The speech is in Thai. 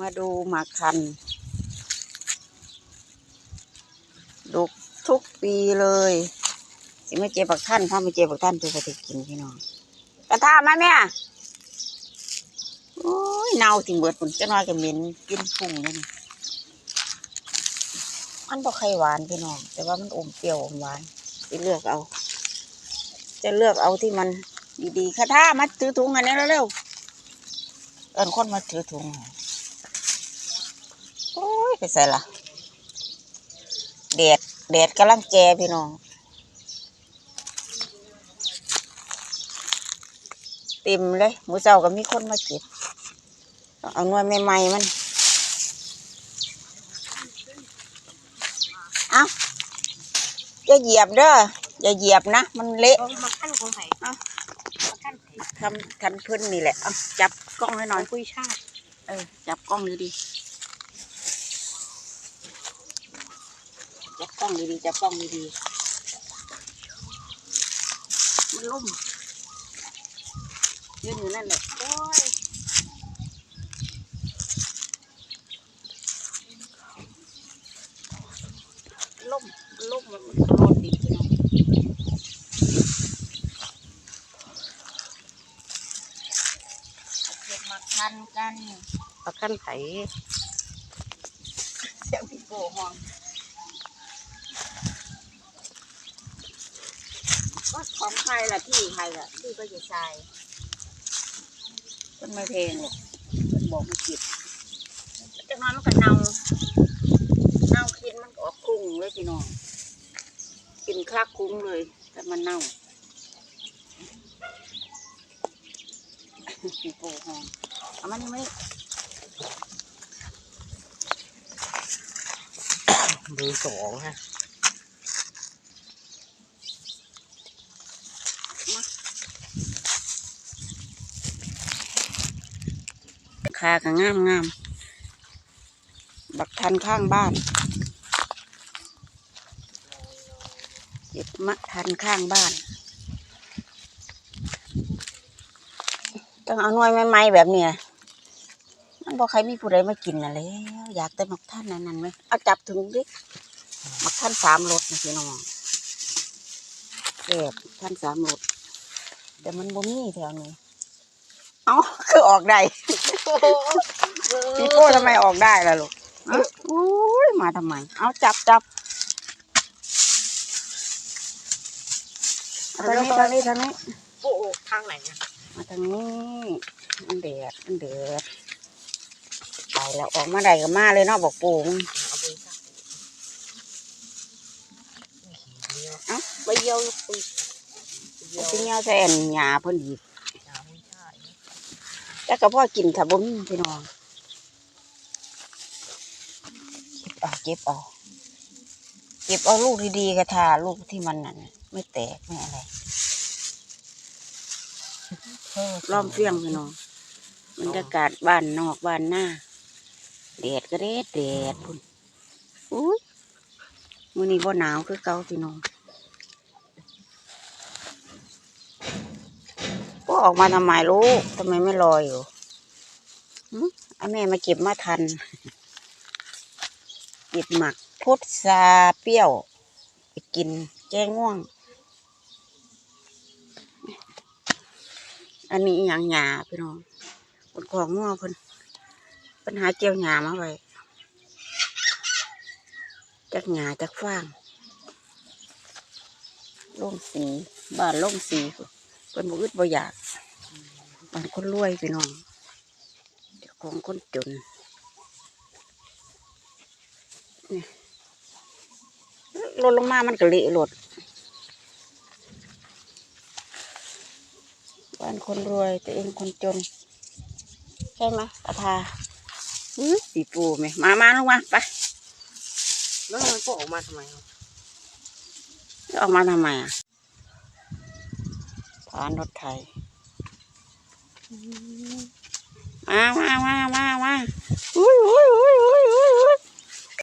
มาดูหมากคันดุกทุกปีเลย สิไม่เจ็บบักท่านพ่อไม่เจ็บบักท่านตัวจะกินพี่น้องกระทามาแม่โอ้ยเน่าถึงเบิดปุ่นจะน้อยก็เหม็นกินพุ่งเลยนี่มันบ่ใครหวานพี่น้อง แต่ว่ามันอมเปรี้ยวอมหวานจะเลือกเอา จะเลือกเอาที่มันดีๆคาท่ามาถือถุงอันนี้เร็วๆเอินคนมาถือถุงอ้ย ไปใส่ละแดดแดดกำลังแจพี่น้องเต็มเลยหมูเจ้าก็มีคนมาเก็บต้องเอาหน่วยใหม่ๆมันเอาอย่าเหยียบเด้ออย่าเหยียบนะ มันเละเอามาขั้นของไผ่เอ้ามาขั้นไผ่ทำทันพื้นนี่แหละเอาจับกล้องให้หน่อยกุยช่ายเออจับกล้องดีๆจับกล้ องดีๆจับกล้องดีๆมันล่มยืนอยู่นั่นแหละโอ้ยล่มล่มมันโดนดินไปเนาะเก็บมาคันกันมาขั้นไผ่เสียงพี่โป้ห้อง ก็ของใครล่ะที่ใครล่ะที่ก็จะใช้มันไม่เพลงหรอกมันบอกไม่ผิดจากนั้นมันก็เน่าเน่ากินมันก็ออกคุ้งเลยพี่น้องกินคลักคุ้งเลย แต่มันเน่าพี่โป้ห้องเอามันยังไม่เบอร์สองฮะ คาก็งามงามบักทันข้างบ้านเก็บมะทันข้างบ้าน ต้องเอาหน่วยใหม่ๆแบบเนี้ยมันบอกใครมีผู้ใดมากินน่ะแล้ว อยากแต่มักท่านนั้นนั่นไหมเอาจับถึงดิมักท่านสามรสนะพี่น้องแซ่บท่านสามรสแต่มันบ่มีแถวนี้ เอาคือออกได้พี่โก้ทำไมออกได้ล่ะลูกฮะอุ้ยมาทำไม เอาจับจับเอาทางนี้ทางนี้ทางนี้โอ้โหทางไหนอะมาทางนี้มันเดือดมันเดือดไปแล้วออกมาได้ก็มาเลยเนาะบอกปูมึงเอาเบอร์ช่ายเอ้าใบเยียวปุยเยียวสิเงี้ยแทนหยาเพิ่นอีกยาวไม่ใช่ แต่ก็พ่อกินค่ะบ่มีพี่น้องเก็บเอาเก็บเอาเก็บเอาลูกดีๆกระทาลูกที่มันนั่นไม่แตกไม่อะไรล้อมเฟียงพี่น้องบรรยากาศบ้านนอกบ้านหน้าแดดก็แดดแดดพุ่นอุ้ยมื้อนี้บ่หนาวคือเก่าพี่น้อง ออกมาทำไมลูกทำไมไม่รออยู่อาแม่มาเก็บมาทันเก็บหมักพุทราเปรี้ยวไปกินแก้ง่วง อันนี้อหย่างหยาพี่น้องบนของงัวเพิ่นปัญหาเจียวหยามาไว้จากหยาจากฟางล่งสีบ้านล่งสีพุ่นเพิ่นบ่อึดบ่อยาก บ้านคนรวยพี่น้องเจ้าของคนจนนี่ลดลงมามันก็เละหลดบ้านคนรวยตัวเองคนจน ใช่ไหมตาทาอื้อสีปูไหมมามาลงมาไปแล้วมันก็ออกมาทำไมอะจะออกมาทำไมอะผ่านรถไถ มามามามามาอุ้ยอุ้ยอุ้ยอุ้ยอุ้ยอุ้ย